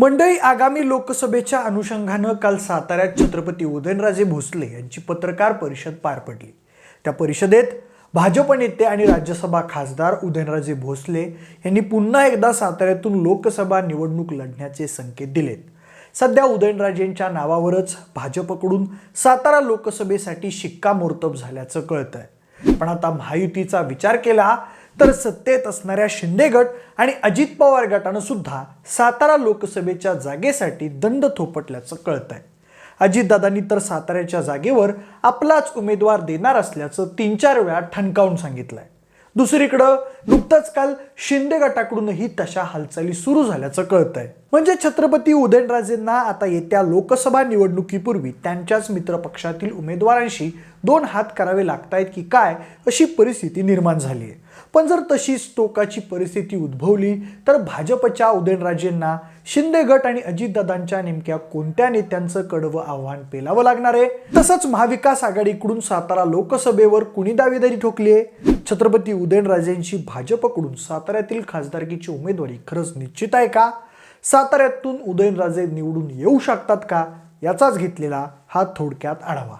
मंडळी आगामी लोकसभेच्या अनुषंगानं काल साताऱ्यात छत्रपती उदयनराजे भोसले यांची पत्रकार परिषद पार पडली. त्या परिषदेत भाजप नेते आणि राज्यसभा खासदार उदयनराजे भोसले यांनी पुन्हा एकदा साताऱ्यातून लोकसभा निवडणूक लढण्याचे संकेत दिलेत. सध्या उदयनराजेंच्या नावावरच भाजपकडून सातारा लोकसभेसाठी शिक्कामोर्तब झाल्याचं कळतंय. पण आता महायुतीचा विचार केला तर सत्तेत असणाऱ्या शिंदे गट आणि अजित पवार गटानं सुद्धा सातारा लोकसभेच्या जागेसाठी दंड थोपटल्याचं कळतंय. अजितदादांनी तर साताऱ्याच्या जागेवर आपलाच उमेदवार देणार असल्याचं तीन चार वेळा ठणकावून सांगितलंय. दुसरीकडं नुकतंच काल शिंदे गटाकडूनही तशा हालचाली सुरू झाल्याचं कळतंय. म्हणजे छत्रपती उदयनराजेंना आता येत्या लोकसभा निवडणुकीपूर्वी त्यांच्याच मित्रपक्षातील उमेदवारांशी दोन हात करावे लागतायत की काय अशी परिस्थिती निर्माण झाली आहे पण जर तशीच टोकाची परिस्थिती उद्भवली तर भाजपच्या उदयनराजेंना शिंदे गट आणि अजितदादांच्या नेमक्या कोणत्या नेत्यांचं कडवं आव्हान पेलावं लागणार आहे? तसंच महाविकास आघाडीकडून सातारा लोकसभेवर कुणी दावेदारी ठोकली आहे? छत्रपती उदयनराजेंची भाजपकडून साताऱ्यातील खासदारकीची उमेदवारी खरंच निश्चित आहे का? साताऱ्यातून उदयनराजे निवडून येऊ शकतात का? याचाच घेतलेला हा थोडक्यात आढावा.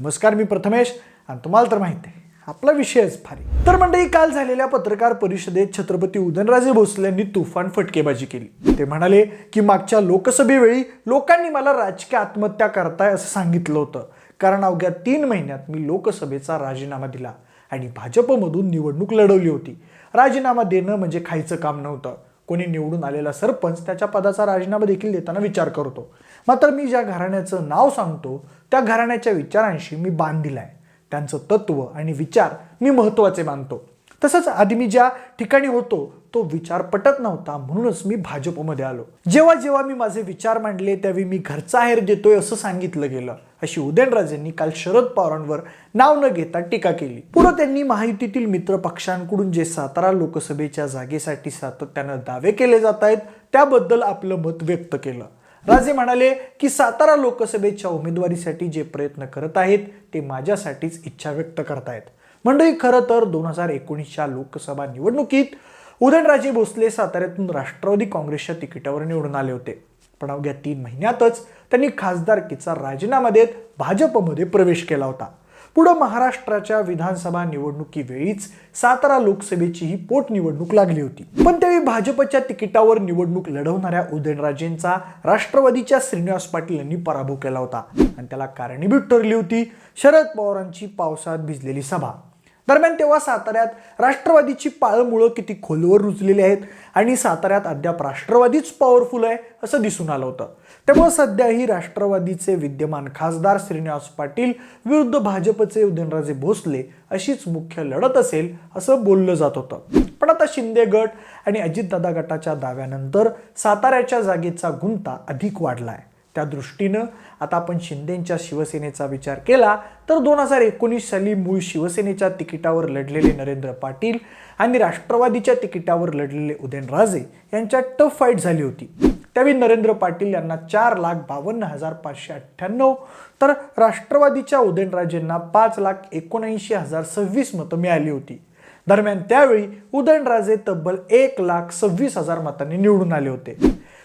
नमस्कार मी प्रथमेश आणि तुम्हाला तर माहिती आहे. आपला विषयच फारी. तर मंडळी काल झालेल्या पत्रकार परिषदेत छत्रपती उदयनराजे भोसले यांनी तुफान फटकेबाजी केली. ते म्हणाले की मागच्या लोकसभेवेळी लोकांनी मला राजकीय आत्महत्या करताय असं सांगितलं होतं. कारण अवघ्या तीन महिन्यात मी लोकसभेचा राजीनामा दिला आणि भाजपमधून निवडणूक लढवली होती. राजीनामा देणं म्हणजे खायचं काम नव्हतं. कोणी निवडून आलेला सरपंच त्याच्या पदाचा राजीनामा देखील देताना विचार करतो. मात्र मी ज्या घराण्याचं नाव सांगतो त्या घराण्याच्या विचारांशी मी बांध दिलाय त्यांचं तत्व आणि विचार मी महत्त्वाचे मानतो. तसंच आधी मी ज्या ठिकाणी होतो तो विचार पटत नव्हता म्हणूनच मी भाजपमध्ये आलो. जेव्हा जेव्हा मी माझे विचार मांडले त्यावेळी मी घरचा आहेर देतोय असं सांगितलं गेलं. अशी उदयनराजेंनी काल शरद पवारांवर नाव न घेता टीका केली. पुढे त्यांनी महायुतीतील मित्र पक्षांकडून जे सातारा लोकसभेच्या जागेसाठी सातत्यानं दावे केले जात आहेत त्याबद्दल आपलं मत व्यक्त केलं. राजे म्हणाले की सातारा लोकसभेच्या उमेदवारीसाठी जे प्रयत्न करत आहेत ते माझ्यासाठीच इच्छा व्यक्त करतायत. मंडळी खरं तर दोन हजार एकोणीसच्या लोकसभा निवडणुकीत उदयनराजे भोसले साताऱ्यातून राष्ट्रवादी काँग्रेसच्या तिकिटावर निवडून आले होते. पण अवघ्या तीन महिन्यातच त्यांनी खासदारकीचा राजीनामा देत भाजपमध्ये प्रवेश केला होता. पुढं महाराष्ट्राच्या विधानसभा निवडणुकीवेळीच सातारा लोकसभेची ही पोटनिवडणूक लागली होती. पण त्यावेळी भाजपच्या तिकिटावर निवडणूक लढवणाऱ्या उदयनराजेंचा राष्ट्रवादीच्या श्रीनिवास पाटील यांनी पराभव केला होता. आणि त्याला कारणीभूत ठरली होती. शरद पवारांची पावसात भिजलेली सभा. दरम्यान तेव्हा साताऱ्यात राष्ट्रवादीची पाळमुळं किती खोलवर रुजलेली आहेत आणि साताऱ्यात अद्याप राष्ट्रवादीच पॉवरफुल आहे असं दिसून आलं होतं. त्यामुळे सध्याही राष्ट्रवादीचे विद्यमान खासदार श्रीनिवास पाटील विरुद्ध भाजपचे उदयनराजे भोसले अशीच मुख्य लढत असेल असं बोललं जात होतं. पण आता शिंदे गट आणि अजितदादा गटाच्या दाव्यानंतर साताऱ्याच्या जागेचा गुंता अधिक वाढला आहे त्या दृष्टीनं आता आपण शिंदेंच्या शिवसेनेचा विचार केला तर दोन हजार एकोणीस साली मूळ शिवसेनेच्या तिकिटावर लढलेले नरेंद्र पाटील आणि राष्ट्रवादीच्या तिकिटावर लढलेले उदयनराजे यांच्यात टफ फाईट झाली होती. त्यावेळी नरेंद्र पाटील यांना चार लाख बावन्न हजार पाचशे अठ्ठ्याण्णव तर राष्ट्रवादीच्या उदयनराजेंना पाच लाख एकोणऐंशी हजार सव्वीस मतं मिळाली होती. दरम्यान त्यावेळी उदयनराजे तब्बल एक लाख सव्वीस हजार मतांनी निवडून आले होते.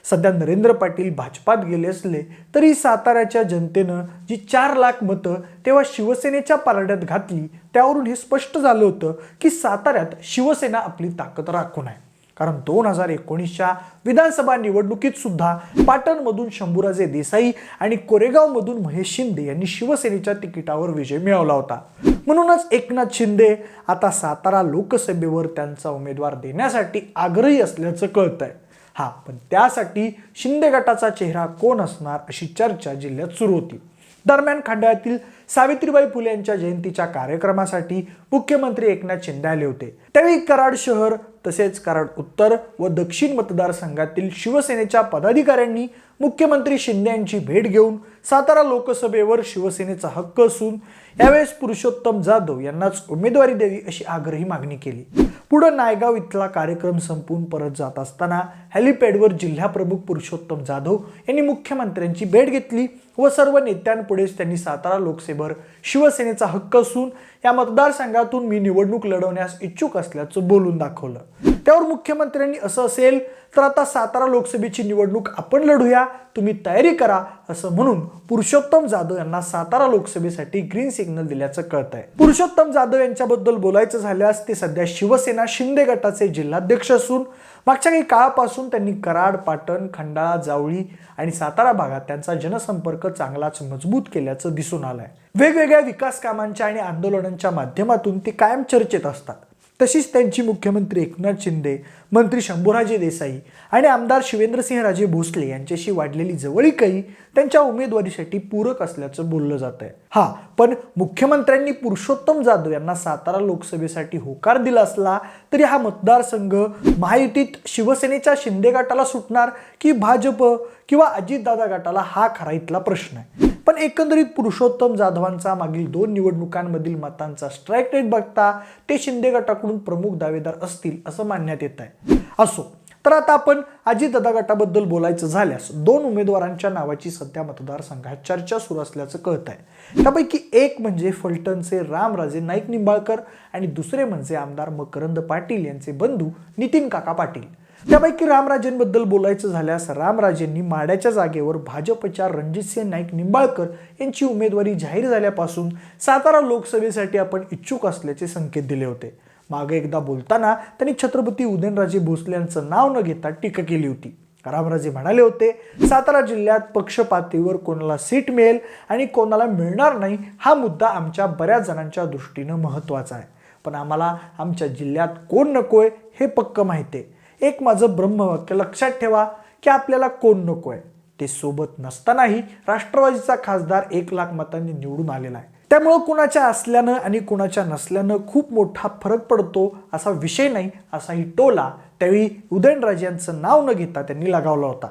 सध्या नरेंद्र पाटील भाजपात गेले असले तरी साताऱ्याच्या जनतेनं जी चार लाख मतं तेव्हा शिवसेनेच्या पारड्यात घातली त्यावरून हे स्पष्ट झालं होतं की साताऱ्यात शिवसेना आपली ताकद राखून आहे. कारण दोन हजार एकोणीसच्या विधानसभा निवडणुकीत सुद्धा पाटणमधून शंभूराजे देसाई आणि कोरेगावमधून महेश शिंदे यांनी शिवसेनेच्या तिकिटावर विजय मिळवला होता. म्हणूनच एकनाथ शिंदे आता सातारा लोकसभेवर त्यांचा उमेदवार देण्यासाठी आग्रही असल्याचं कळतंय. हा पण त्यासाठी शिंदे गटाचा चेहरा कोण असणार अशी चर्चा जिल्ह्यात सुरू होती. दरम्यान खंडाळ्यातील सावित्रीबाई फुले यांच्या जयंतीच्या कार्यक्रमासाठी मुख्यमंत्री एकनाथ शिंदे आले होते. त्यावेळी कराड शहर तसेच कराड उत्तर व दक्षिण मतदारसंघातील शिवसेनेच्या पदाधिकाऱ्यांनी मुख्यमंत्री शिंदे यांची भेट घेऊन सातारा लोकसभेवर शिवसेनेचा हक्क असून यावेळेस पुरुषोत्तम जाधव यांनाच उमेदवारी द्यावी अशी आग्रही मागणी केली. पुढं नायगाव इथला कार्यक्रम संपून परत जात असताना हेलिपॅडवर जिल्हाप्रमुख पुरुषोत्तम जाधव यांनी मुख्यमंत्र्यांची भेट घेतली. व सर्व नेत्यांपुढेच त्यांनी सातारा लोकसभेवर शिवसेनेचा हक्क असून या मतदारसंघातून मी निवडणूक लढवण्यास इच्छुक असल्याचं बोलून दाखवलं. त्यावर मुख्यमंत्र्यांनी असं असेल तर आता सातारा लोकसभेची निवडणूक आपण लढूया तुम्ही तयारी करा असं म्हणून पुरुषोत्तम जाधव यांना सातारा लोकसभेसाठी ग्रीन सिग्नल दिल्याचं कळत आहे पुरुषोत्तम जाधव यांच्याबद्दल बोलायचं झाल्यास ते सध्या शिवसेना शिंदे गटाचे जिल्हाध्यक्ष असून मागच्या काही काळापासून त्यांनी कराड पाटण खंडाळा जावळी आणि सातारा भागात त्यांचा जनसंपर्क चांगलाच मजबूत केल्याचं दिसून आलंय. वेगवेगळ्या विकास कामांच्या आणि आंदोलनांच्या माध्यमातून ते कायम चर्चेत असतात. तशीच त्यांची मुख्यमंत्री एकनाथ शिंदे मंत्री शंभूराजे देसाई आणि आमदार शिवेंद्रसिंहराजे भोसले यांच्याशी वाढलेली जवळीकही त्यांच्या उमेदवारीसाठी पूरक असल्याचं बोललं जात आहे हा पण मुख्यमंत्र्यांनी पुरुषोत्तम जाधव यांना सातारा लोकसभेसाठी होकार दिला असला तरी हा मतदारसंघ महायुतीत शिवसेनेच्या शिंदे गटाला सुटणार की भाजप किंवा अजितदादा गटाला हा खरा इथला प्रश्न आहे? पण एकंदरीत पुरुषोत्तम जाधवांचा मागील दोन निवडणुकांमधील मतांचा स्ट्राईक रेट बघता ते शिंदे गटाकडून प्रमुख दावेदार असतील असं मानण्यात येत आहे. असो तर आता आपण अजितदादा गटाबद्दल बोलायचं झाल्यास दोन उमेदवारांच्या नावाची सध्या मतदारसंघात चर्चा सुरू असल्याचं कळत आहे. त्यापैकी एक म्हणजे फलटणचे रामराजे नाईक निंबाळकर आणि दुसरे म्हणजे आमदार मकरंद पाटील यांचे बंधू नितीन काका पाटील. त्यापैकी रामराजेंबद्दल बोलायचं झाल्यास रामराजेंनी माड्याच्या जागेवर भाजपच्या रणजितसिंह नाईक निंबाळकर यांची उमेदवारी जाहीर झाल्यापासून सातारा लोकसभेसाठी आपण इच्छुक असल्याचे संकेत दिले होते. मागे एकदा बोलताना त्यांनी छत्रपती उदयनराजे भोसले यांचं नाव न घेता टीका केली होती. रामराजे म्हणाले होते सातारा जिल्ह्यात पक्षपातीवर कोणाला सीट मिळेल आणि कोणाला मिळणार नाही हा मुद्दा आमच्या बऱ्याच जणांच्या दृष्टीनं महत्त्वाचा आहे. पण आम्हाला आमच्या जिल्ह्यात कोण नकोय हे पक्क माहिती आहे. एक माझं ब्रह्मवाक्य लक्षात ठेवा की आपल्याला कोण नको आहे ते सोबत नसतानाही राष्ट्रवादीचा खासदार एक लाख मतांनी निवडून आलेला आहे. त्यामुळं कुणाच्या असल्यानं आणि कुणाच्या नसल्यानं खूप मोठा फरक पडतो असा विषय नाही असाही टोला त्यावेळी उदयनराजे यांचं नाव न घेता त्यांनी लगावला होता.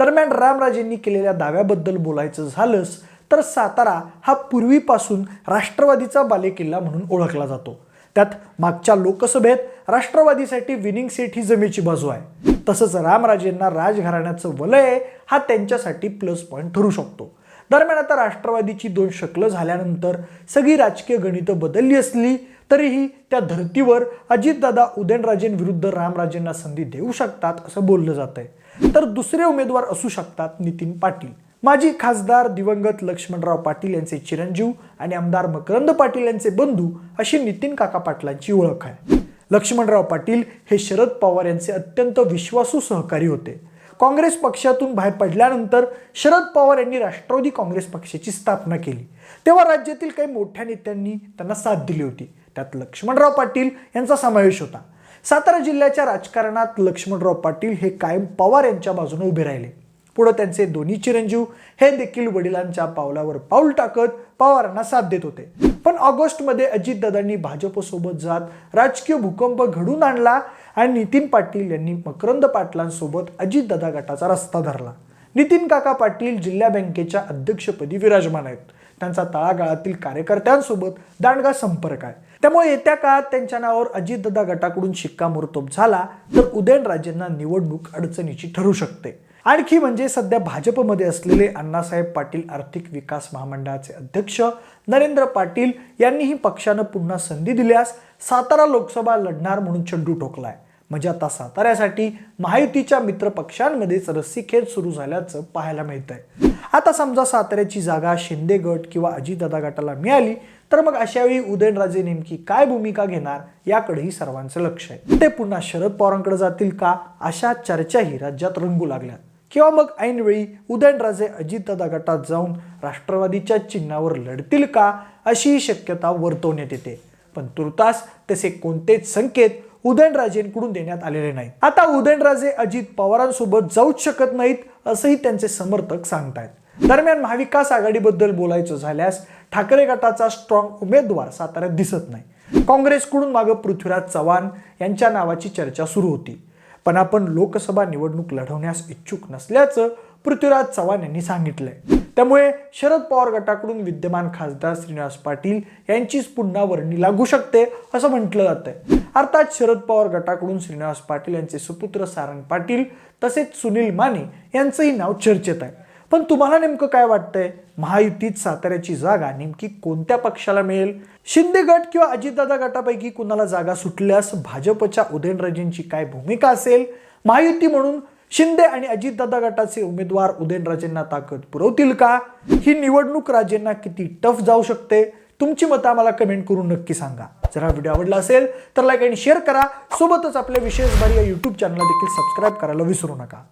दरम्यान रामराजेंनी केलेल्या दाव्याबद्दल बोलायचं झालंच तर सातारा हा पूर्वीपासून राष्ट्रवादीचा बालेकिल्ला म्हणून ओळखला जातो. त्यात मागच्या लोकसभेत राष्ट्रवादीसाठी विनिंग सीट ही जमेची बाजू आहे. तसंच रामराजेंना राजघराण्याचं वलय हा त्यांच्यासाठी प्लस पॉईंट ठरू शकतो. दरम्यान आता राष्ट्रवादीची दोन शकलं झाल्यानंतर सगळी राजकीय गणितं बदलली असली तरीही त्या धर्तीवर अजितदादा उदयनराजेंविरुद्ध रामराजेंना संधी देऊ शकतात असं बोललं जात आहे तर दुसरे उमेदवार असू शकतात नितीन पाटील. माजी खासदार दिवंगत लक्ष्मणराव पाटील यांचे चिरंजीव आणि आमदार मकरंद पाटील यांचे बंधू अशी नितीन काका पाटलांची ओळख आहे. लक्ष्मणराव पाटील हे शरद पवार यांचे अत्यंत विश्वासू सहकारी होते. काँग्रेस पक्षातून बाहेर पडल्यानंतर शरद पवार यांनी राष्ट्रवादी काँग्रेस पक्षाची स्थापना केली. तेव्हा राज्यातील काही मोठ्या नेत्यांनी त्यांना साथ दिली होती. त्यात लक्ष्मणराव पाटील यांचा समावेश होता. सातारा जिल्ह्याच्या राजकारणात लक्ष्मणराव पाटील हे कायम पवार यांच्या बाजूने उभे राहिले. पुढं त्यांचे दोन्ही चिरंजीव हे देखील वडिलांच्या पावलावर पाऊल टाकत पवारांना साथ देत होते. पण ऑगस्टमध्ये अजितदादांनी भाजपसोबत जात राजकीय भूकंप घडून आणला आणि नितीन पाटील यांनी मकरंद पाटलांसोबत अजितदादा गटाचा रस्ता धरला. नितीन काका पाटील जिल्हा बँकेच्या अध्यक्षपदी विराजमान आहेत. त्यांचा तळागाळातील कार्यकर्त्यांसोबत दांडगा संपर्क आहे. त्यामुळे येत्या काळात त्यांच्या नावावर अजितदादा गटाकडून शिक्कामोर्तब झाला तर उदयनराजेंना निवडणूक अडचणीची ठरू शकते. आणखी म्हणजे सध्या भाजपमध्ये असलेले अण्णासाहेब पाटील आर्थिक विकास महामंडळाचे अध्यक्ष नरेंद्र पाटील यांनीही पक्षानं पुन्हा संधी दिल्यास सातारा लोकसभा लढणार म्हणून चंडू ठोकलाय. म्हणजे आता साताऱ्यासाठी महायुतीच्या मित्र पक्षांमध्येच रस्सीखेच सुरू झाल्याचं पाहायला मिळत आहे आता समजा साताऱ्याची जागा शिंदे गट किंवा अजितदादा गटाला मिळाली तर मग अशावेळी उदयनराजे नेमकी काय भूमिका घेणार याकडेही सर्वांचं लक्ष आहे. ते पुन्हा शरद पवारांकडे जातील का? अशा चर्चाही राज्यात रंगू लागल्या किंवा मग ऐनवेळी उदयनराजे अजितदादा गटात जाऊन राष्ट्रवादीच्या चिन्हावर लढतील का अशीही शक्यता वर्तवण्यात येते. पण तुर्तास तसे कोणतेच संकेत उदयनराजेंकडून देण्यात आलेले नाहीत. आता उदयनराजे अजित पवारांसोबत जाऊच शकत नाहीत असंही त्यांचे समर्थक सांगतायत. दरम्यान महाविकास आघाडीबद्दल बोलायचं झाल्यास ठाकरे गटाचा स्ट्रॉंग उमेदवार साताऱ्यात दिसत नाही. काँग्रेसकडून मागं पृथ्वीराज चव्हाण यांच्या नावाची चर्चा सुरू होती. पण आपण लोकसभा निवडणूक लढवण्यास इच्छुक नसल्याचं पृथ्वीराज चव्हाण यांनी सांगितलंय. त्यामुळे शरद पवार गटाकडून विद्यमान खासदार श्रीनिवास पाटील यांचीच पुन्हा वर्णी लागू शकते असं म्हटलं जातंय. अर्थात शरद पवार गटाकडून श्रीनिवास पाटील यांचे सुपुत्र सारंग पाटील तसेच सुनील माने यांचंही नाव चर्चेत आहे. पण तुम्हाला नेमकं काय वाटतंय? महायुतीत साताऱ्याची जागा नेमकी कोणत्या पक्षाला मिळेल? शिंदे गट किंवा अजितदादा गटापैकी कुणाला जागा सुटल्यास भाजपच्या उदयनराजेंची काय भूमिका असेल? महायुती म्हणून शिंदे आणि अजितदादा गटाचे उमेदवार उदयनराजेंना ताकद पुरवतील का? ही निवडणूक राजेंना किती टफ जाऊ शकते? तुमची मतं आम्हाला कमेंट करून नक्की सांगा. जर हा व्हिडिओ आवडला असेल तर लाईक आणि शेअर करा. सोबतच आपल्या विशेष भारी या यूट्यूब चॅनलला देखील सबस्क्राईब करायला विसरू नका.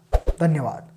धन्यवाद.